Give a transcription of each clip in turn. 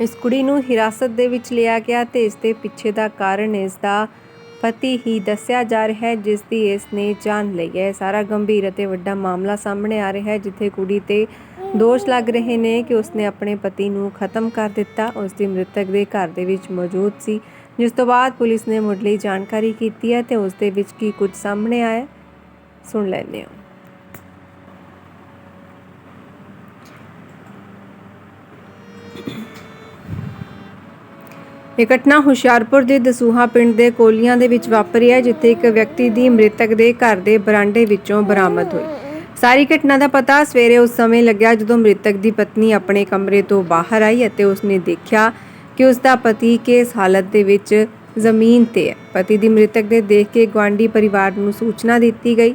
ਇਸ ਕੁੜੀ ਨੂੰ ਹਿਰਾਸਤ ਦੇ ਵਿੱਚ ਲਿਆ ਗਿਆ ਤੇ ਇਸ ਦੇ ਪਿੱਛੇ ਦਾ ਕਾਰਨ ਇਸ ਦਾ ਪਤੀ ਹੀ ਦੱਸਿਆ ਜਾ ਰਿਹਾ ਹੈ, ਜਿਸ ਦੀ ਇਸ ਨੇ ਜਾਨ ਲਈ ਹੈ। ਸਾਰਾ ਗੰਭੀਰ ਅਤੇ ਵੱਡਾ ਮਾਮਲਾ ਸਾਹਮਣੇ ਆ ਰਿਹਾ ਹੈ, ਜਿੱਥੇ ਕੁੜੀ ਤੇ ਦੋਸ਼ ਲੱਗ ਰਹੇ ਨੇ ਕਿ ਉਸਨੇ ਆਪਣੇ ਪਤੀ ਨੂੰ ਖਤਮ ਕਰ ਦਿੱਤਾ। ਉਸ ਦੀ ਮ੍ਰਿਤਕ ਦੇ ਘਰ ਦੇ ਵਿੱਚ ਮੌਜੂਦ ਸੀ, ਜਿਸ ਤੋਂ ਬਾਅਦ ਪੁਲਿਸ ਨੇ ਮੁੱਢਲੀ ਜਾਣਕਾਰੀ ਕੀਤੀ ਹੈ ਤੇ ਉਸ ਦੇ ਵਿੱਚ ਕੀ ਕੁਝ ਸਾਹਮਣੇ ਆਇਆ ਸੁਣ ਲੈਂਦੇ ਹਾਂ। ਇਹ ਘਟਨਾ ਹੁਸ਼ਿਆਰਪੁਰ ਦੇ ਦਸੂਹਾ ਪਿੰਡ ਦੇ ਕੋਲੀਆਂ ਦੇ ਵਿੱਚ ਵਾਪਰੀ ਹੈ, ਜਿੱਥੇ ਇੱਕ ਵਿਅਕਤੀ ਦੀ ਮ੍ਰਿਤਕ ਦੇ ਘਰ ਦੇ ਬਰਾਂਡੇ ਵਿੱਚੋਂ ਬਰਾਮਦ ਹੋਈ। ਸਾਰੀ ਘਟਨਾ ਦਾ ਪਤਾ ਸਵੇਰੇ ਉਸ ਸਮੇਂ ਲੱਗਿਆ ਜਦੋਂ ਮ੍ਰਿਤਕ ਦੀ ਪਤਨੀ ਆਪਣੇ ਕਮਰੇ ਤੋਂ ਬਾਹਰ ਆਈ ਅਤੇ ਉਸਨੇ ਦੇਖਿਆ ਕਿ ਉਸ ਦਾ ਪਤੀ ਕਿਸ ਹਾਲਤ ਦੇ ਵਿੱਚ ਜ਼ਮੀਨ ਤੇ ਹੈ। ਪਤੀ ਦੀ ਮ੍ਰਿਤਕ ਦੇ ਦੇਖ ਕੇ ਗੁਆਂਢੀ ਪਰਿਵਾਰ ਨੂੰ ਸੂਚਨਾ ਦਿੱਤੀ ਗਈ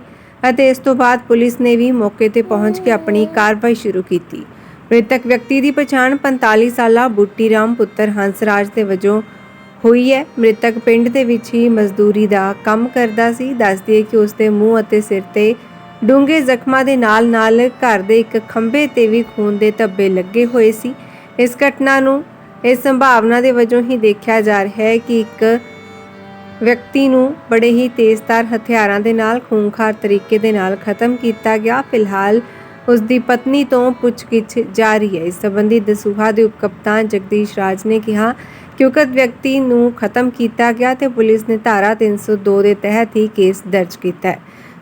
ਅਤੇ ਇਸ ਤੋਂ ਬਾਅਦ ਪੁਲਿਸ ਨੇ ਵੀ ਮੌਕੇ ਤੇ ਪਹੁੰਚ ਕੇ ਆਪਣੀ ਕਾਰਵਾਈ ਸ਼ੁਰੂ ਕੀਤੀ। ਮ੍ਰਿਤਕ ਵਿਅਕਤੀ ਦੀ ਪਛਾਣ 45 ਸਾਲਾ ਬੁੱਟੀ ਰਾਮ ਪੁੱਤਰ ਹੰਸਰਾਜ ਦੇ ਵਜੋਂ ਹੋਈ ਹੈ। ਮ੍ਰਿਤਕ ਪਿੰਡ ਦੇ ਵਿੱਚ ਹੀ ਮਜ਼ਦੂਰੀ ਦਾ ਕੰਮ ਕਰਦਾ ਸੀ। ਦੱਸਦੀ ਹੈ ਕਿ ਉਸ ਦੇ ਮੂੰਹ ਅਤੇ ਸਿਰ ਤੇ ਡੂੰਘੇ ਜ਼ਖਮਾਂ ਦੇ ਨਾਲ-ਨਾਲ ਘਰ ਦੇ ਇੱਕ ਖੰਭੇ ਤੇ ਵੀ ਖੂਨ ਦੇ ਧੱਬੇ ਲੱਗੇ ਹੋਏ ਸੀ। ਇਸ ਘਟਨਾ ਨੂੰ, ਇਸ ਸੰਭਾਵਨਾ ਦੇ ਵਜੋਂ ਹੀ ਦੇਖਿਆ ਜਾ ਰਿਹਾ ਹੈ ਕਿ ਇੱਕ ਵਿਅਕਤੀ ਨੂੰ ਬੜੇ ਹੀ ਤੇਜ਼ਧਾਰ ਹਥਿਆਰਾਂ ਦੇ ਨਾਲ ਖੂਨਖਾਰ ਤਰੀਕੇ ਦੇ ਨਾਲ ਖਤਮ ਕੀਤਾ ਗਿਆ। ਫਿਲਹਾਲ ਉਸ ਦੀ ਪਤਨੀ ਤੋਂ ਪੁੱਛਗਿੱਛ ਜਾਰੀ ਹੈ। ਇਸ ਸੰਬੰਧੀ ਦਸੂਹਾ ਦੇ ਉਪਕਪਤਾਨ ਜਗਦੀਸ਼ ਰਾਜ ਨੇ ਕਿਹਾ ਕਿ ਉਕਤ ਵਿਅਕਤੀ ਨੂੰ ਖਤਮ ਕੀਤਾ ਗਿਆ ਤੇ ਪੁਲਿਸ ਨੇ ਧਾਰਾ 302 ਦੇ ਤਹਿਤ ਹੀ ਕੇਸ ਦਰਜ ਕੀਤਾ ਹੈ।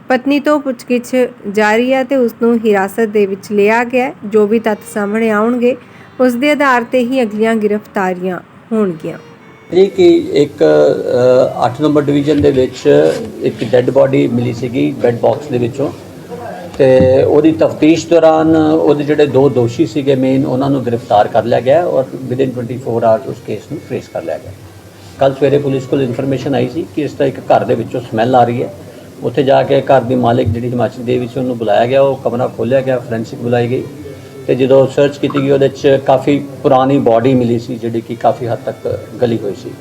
ਪਤਨੀ ਤੋਂ ਪੁੱਛਗਿੱਛ ਜਾਰੀ ਹੈ ਤੇ ਉਸ ਨੂੰ ਹਿਰਾਸਤ ਦੇ ਵਿੱਚ ਲਿਆ ਗਿਆ ਜੋ ਵੀ ਤੱਥ ਸਾਹਮਣੇ ਆਉਣਗੇ ਉਸ ਦੇ ਆਧਾਰ ਤੇ ਹੀ ਅਗਲੀਆਂ ਗ੍ਰਿਫਤਾਰੀਆਂ ਹੋਣਗੀਆਂ। ਜੀ ਕਿ ਇੱਕ 8 ਨੰਬਰ ਡਿਵੀਜ਼ਨ ਦੇ ਵਿੱਚ ਇੱਕ ਡੈੱਡ ਬਾਡੀ ਮਿਲੀ ਸੀਗੀ ਬੈੱਡ ਬਾਕਸ ਦੇ ਵਿੱਚੋਂ। ਤੇ ਉਹਦੀ ਤਫਤੀਸ਼ ਦੌਰਾਨ ਉਹਦੇ ਜਿਹੜੇ ਦੋ ਦੋਸ਼ੀ ਸੀਗੇ ਮੇਨ ਉਹਨਾਂ ਨੂੰ ਗ੍ਰਿਫਤਾਰ ਕਰ ਲਿਆ ਗਿਆ ਔਰ ਵਿਦਿਨ 24 ਆਵਰਸ ਉਸ ਕੇਸ ਨੂੰ ਟ੍ਰੇਸ ਕਰ ਲਿਆ ਗਿਆ। ਕੱਲ ਸਵੇਰੇ ਪੁਲਿਸ ਕੋਲ ਇਨਫੋਰਮੇਸ਼ਨ ਆਈ ਸੀ ਕਿ ਇਸ ਦਾ ਇੱਕ ਘਰ ਦੇ ਵਿੱਚੋਂ ਸਮੈਲ ਆ ਰਹੀ ਹੈ। ਉੱਥੇ ਜਾ ਕੇ ਘਰ ਦੀ ਮਾਲਕ ਜਿਹੜੀ ਹਿਮਾਚਲ ਦੇਵੀ ਸੀ ਉਹਨੂੰ ਬੁਲਾਇਆ ਗਿਆ, ਉਹ ਕਮਰਾ ਖੋਲ੍ਹਿਆ ਗਿਆ ਫੋਰੈਂਸਿਕ ਬੁਲਾਈ ਗਈ ਤੇ ਜਦੋਂ ਸਰਚ ਕੀਤੀ ਗਈ, ਉਹਦੇ 'ਚ ਕਾਫੀ ਪੁਰਾਣੀ ਬਾਡੀ ਮਿਲੀ ਸੀ, ਜਿਹੜੀ ਕਿ ਕਾਫੀ ਹੱਦ ਤੱਕ ਗਲੀ ਹੋਈ ਸੀ।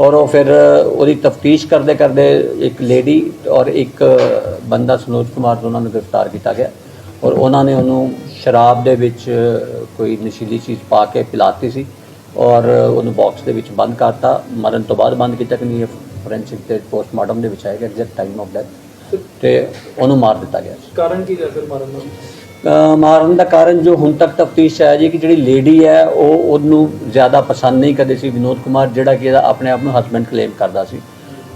ਔਰ ਉਹ ਫਿਰ ਉਹਦੀ ਤਫਤੀਸ਼ ਕਰਦੇ ਕਰਦੇ ਇੱਕ ਲੇਡੀ ਔਰ ਇੱਕ ਬੰਦਾ ਸਨੋਜ ਕੁਮਾਰ ਦੋਨਾਂ ਨੂੰ ਗ੍ਰਿਫਤਾਰ ਕੀਤਾ ਗਿਆ। ਔਰ ਉਹਨਾਂ ਨੇ ਉਹਨੂੰ ਸ਼ਰਾਬ ਦੇ ਵਿੱਚ ਕੋਈ ਨਸ਼ੀਲੀ ਚੀਜ਼ ਪਾ ਕੇ ਪਿਲਾਤੀ ਸੀ ਔਰ ਉਹਨੂੰ ਬਾਕਸ ਦੇ ਵਿੱਚ ਬੰਦ ਕਰਤਾ। ਮਰਨ ਤੋਂ ਬਾਅਦ ਬੰਦ ਕੀਤਾ ਕਿ ਨਹੀਂ, ਇਹ ਫੋਰੈਂਸਿਕ ਤੇ ਪੋਸਟਮਾਰਟਮ ਦੇ ਵਿੱਚ ਆਏਗਾ ਐਗਜ਼ੈਕਟ ਟਾਈਮ ਆਫ ਡੈਥ ਤੇ ਉਹਨੂੰ ਮਾਰ ਦਿੱਤਾ ਗਿਆ। ਕਾਰਨ ਕੀ ਹੈ ਸਰ ਮਾਰਨ ਦਾ? ਮਾਰਨ ਦਾ ਕਾਰਨ ਜੋ ਹੁਣ ਤੱਕ ਤਫਤੀਸ਼ ਆਇਆ ਜੀ ਕਿ ਜਿਹੜੀ ਲੇਡੀ ਹੈ, ਉਹ ਉਹਨੂੰ ਜ਼ਿਆਦਾ ਪਸੰਦ ਨਹੀਂ ਕਰਦੇ ਸੀ। ਵਿਨੋਦ ਕੁਮਾਰ ਜਿਹੜਾ ਕਿ ਇਹਦਾ ਆਪਣੇ ਆਪ ਨੂੰ ਹਸਬੈਂਡ ਕਲੇਮ ਕਰਦਾ ਸੀ।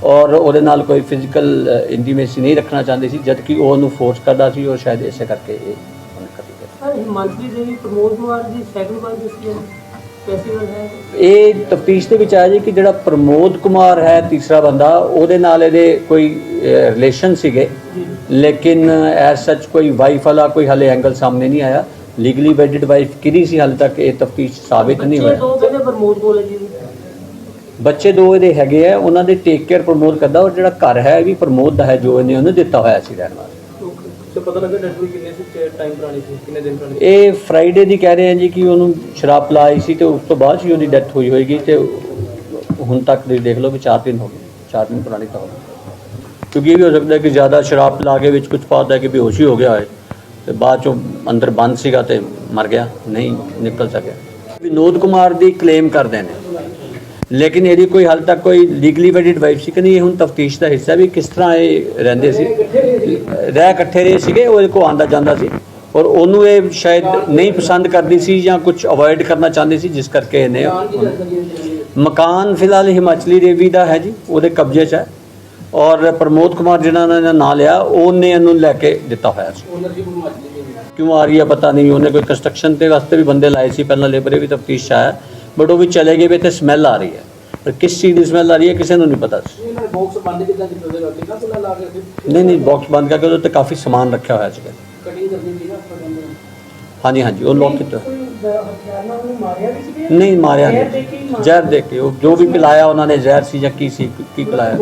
ਔਰ ਉਹਦੇ ਨਾਲ ਕੋਈ ਫਿਜ਼ੀਕਲ ਇੰਟੀਮੇਸੀ ਨਹੀਂ ਰੱਖਣਾ ਚਾਹੁੰਦੇ ਸੀ ਜਦ ਕਿ ਉਹ ਉਹਨੂੰ ਫੋਰਸ ਕਰਦਾ ਸੀ ਔਰ ਸ਼ਾਇਦ ਇਸੇ ਕਰਕੇ ਇਹ ਉਹਨੇ ਕਰ ਪ੍ਰਮੋਦ ਕੁਮਾਰ ਦੀ ਸੈਕਿੰਡ ਵਾਰ ਦੱਸੀ ਇਹ ਤਫਤੀਸ਼ ਦੇ ਵਿੱਚ ਆਇਆ ਜੀ ਕਿ ਜਿਹੜਾ ਪ੍ਰਮੋਦ ਕੁਮਾਰ ਹੈ ਤੀਸਰਾ ਬੰਦਾ ਉਹਦੇ ਨਾਲ ਇਹਦੇ ਕੋਈ ਰਿਲੇਸ਼ਨ ਸੀਗੇ। ਲੇਕਿਨ ਐਸ ਸੱਚ ਕੋਈ ਵਾਈਫ ਵਾਲਾ ਕੋਈ ਹਲੇ ਐਂਗਲ ਸਾਹਮਣੇ ਨਹੀਂ ਆਇਆ। ਲੀਗਲੀ ਵੈਡਿਡ ਵਾਈਫ ਕਿਹਦੀ ਸੀ ਹਾਲੇ ਤੱਕ ਇਹ ਤਫਤੀਸ਼ ਸਾਬਿਤ ਨਹੀਂ ਹੋਇਆ। ਪ੍ਰਮੋਦ ਬੱਚੇ ਦੋ ਇਹਦੇ ਹੈਗੇ ਆ ਉਹਨਾਂ ਦੇ ਟੇਕ ਕੇਅਰ ਪ੍ਰਮੋਟ ਕਰਦਾ ਔਰ ਜਿਹੜਾ ਘਰ ਹੈ ਇਹ ਵੀ ਪ੍ਰਮੋਦ ਦਾ ਹੈ ਜੋ ਇਹਨੇ ਉਹਨੂੰ ਦਿੱਤਾ ਹੋਇਆ ਸੀ ਰਹਿਣ ਵਾਸਤੇ। ਤੇ ਪਤਾ ਲੱਗਾ ਡੈਡ ਕਿੰਨੇ ਸੀ ਟਾਈਮ ਪੁਰਾਣੀ ਸੀ, ਕਿੰਨੇ ਦਿਨ ਪੁਰਾਣੀ ਇਹ ਫਰਾਈਡੇ ਦੀ ਕਹਿ ਰਹੇ ਆ ਜੀ ਕਿ ਉਹਨੂੰ ਸ਼ਰਾਬ ਪਿਲਾਈ ਸੀ ਤੇ ਉਸ ਤੋਂ ਬਾਅਦ ਹੀ ਉਹਦੀ ਡੈਥ ਹੋਈ ਹੋਏਗੀ ਤੇ ਹੁਣ ਤੱਕ ਦੀ ਦੇਖ ਲਓ ਵੀ 4 ਦਿਨ ਹੋ ਗਏ 4 ਦਿਨ ਪੁਰਾਣੀ ਤਾਂ ਹੋ ਕਿਉਂਕਿ ਇਹ ਵੀ ਹੋ ਸਕਦਾ ਕਿ ਜ਼ਿਆਦਾ ਸ਼ਰਾਬ ਪਿਲਾ ਕੇ ਵਿੱਚ ਕੁਝ ਪਾਤਾ ਕਿ ਬੇਹੋਸ਼ ਹੀ ਹੋ ਗਿਆ ਹੋਏ ਤੇ ਬਾਅਦ ਚੋਂ ਅੰਦਰ ਬੰਦ ਸੀਗਾ ਤੇ ਮਰ ਗਿਆ, ਨਹੀਂ ਨਿਕਲ ਸਕਿਆ। ਵਿਨੋਦ ਕੁਮਾਰ ਦੀ ਕਲੇਮ ਕਰਦੇ ਨੇ। ਲੇਕਿਨ ਇਹਦੀ ਕੋਈ ਹਾਲ ਤੱਕ ਕੋਈ ਲੀਗਲੀ ਵੈਲਿਡ ਵਾਈਫ ਸੀ ਕਿ ਨਹੀਂ? ਇਹ ਹੁਣ ਤਫਤੀਸ਼ ਦਾ ਹਿੱਸਾ ਵੀ ਕਿਸ ਤਰ੍ਹਾਂ ਇਹ ਰਹਿੰਦੇ ਸੀ? ਰਹਿ ਇਕੱਠੇ ਰਹੇ ਸੀਗੇ ਉਹਦੇ ਕੋ ਆਂਦਾ ਜਾਂਦਾ ਸੀ। ਔਰ ਉਹਨੂੰ ਇਹ ਸ਼ਾਇਦ ਨਹੀਂ ਪਸੰਦ ਕਰਦੀ ਸੀ ਜਾਂ ਕੁਝ ਅਵੋਇਡ ਕਰਨਾ ਚਾਹੁੰਦੀ ਸੀ, ਜਿਸ ਕਰਕੇ ਇਹਨੇ ਮਕਾਨ ਫਿਲਹਾਲ ਹਿਮਾਚਲੀ ਦੇਵੀ ਦਾ ਹੈ ਜੀ, ਉਹਦੇ ਕਬਜ਼ੇ 'ਚ ਹੈ। ਔਰ ਪ੍ਰਮੋਦ ਕੁਮਾਰ ਜਿਹਨਾਂ ਨੇ ਨਾਂ ਲਿਆ, ਉਹਨੇ ਇਹਨੂੰ ਲੈ ਕੇ ਦਿੱਤਾ ਹੋਇਆ ਸੀ। ਕਿਉਂ ਆ ਰਹੀ ਹੈ ਪਤਾ ਨਹੀਂ, ਉਹਨੇ ਕੋਈ ਕੰਸਟਰਕਸ਼ਨ ਦੇ ਵਾਸਤੇ ਵੀ ਬੰਦੇ ਲਾਏ ਸੀ, ਪਹਿਲਾਂ ਲੇਬਰ ਵੀ ਤਫਤੀਸ਼ 'ਚ ਆਇਆ। ਬਟ ਉਹ ਵੀ ਚਲੇ ਗਏ ਵੀ ਤੇ ਸਮੈਲ ਆ ਰਹੀ ਹੈ। ਪਰ ਕਿਸ ਚੀਜ਼ ਦੀ ਸਮੈਲ ਆ ਰਹੀ ਹੈ ਕਿਸੇ ਨੂੰ ਨਹੀਂ ਪਤਾ ਸੀ ਇਹਨਾਂ ਬਾਕਸ ਬੰਦ ਕਿੱਦਾਂ ਕੀਤਾ ਉਹਦੇ ਕਰਕੇ ਨਾ ਸੁਣਾ ਲਾ ਕੇ ਨਹੀਂ ਨਹੀਂ ਬਾਕਸ ਬੰਦ ਕਰਕੇ ਉਹਦੇ ਉੱਤੇ ਕਾਫੀ ਸਮਾਨ ਰੱਖਿਆ ਹੋਇਆ ਸੀਗਾ ਕਟਿੰਗ ਕਰਨੀ ਸੀ ਨਾ ਆਪਾਂ ਕਹਿੰਦੇ ਹਾਂਜੀ ਹਾਂਜੀ ਉਹ ਲੋਕ ਕੀਤਾ ਨਹੀਂ ਮਾਰਿਆ ਦੇ ਨਹੀਂ। ਜ਼ਹਿਰ ਦੇ ਕੇ ਉਹ ਜੋ ਵੀ ਪਿਲਾਇਆ ਉਹਨਾਂ ਨੇ ਜ਼ਹਿਰ ਸੀ ਜਾਂ ਕੀ ਸੀ ਕੀ ਪਿਲਾਇਆ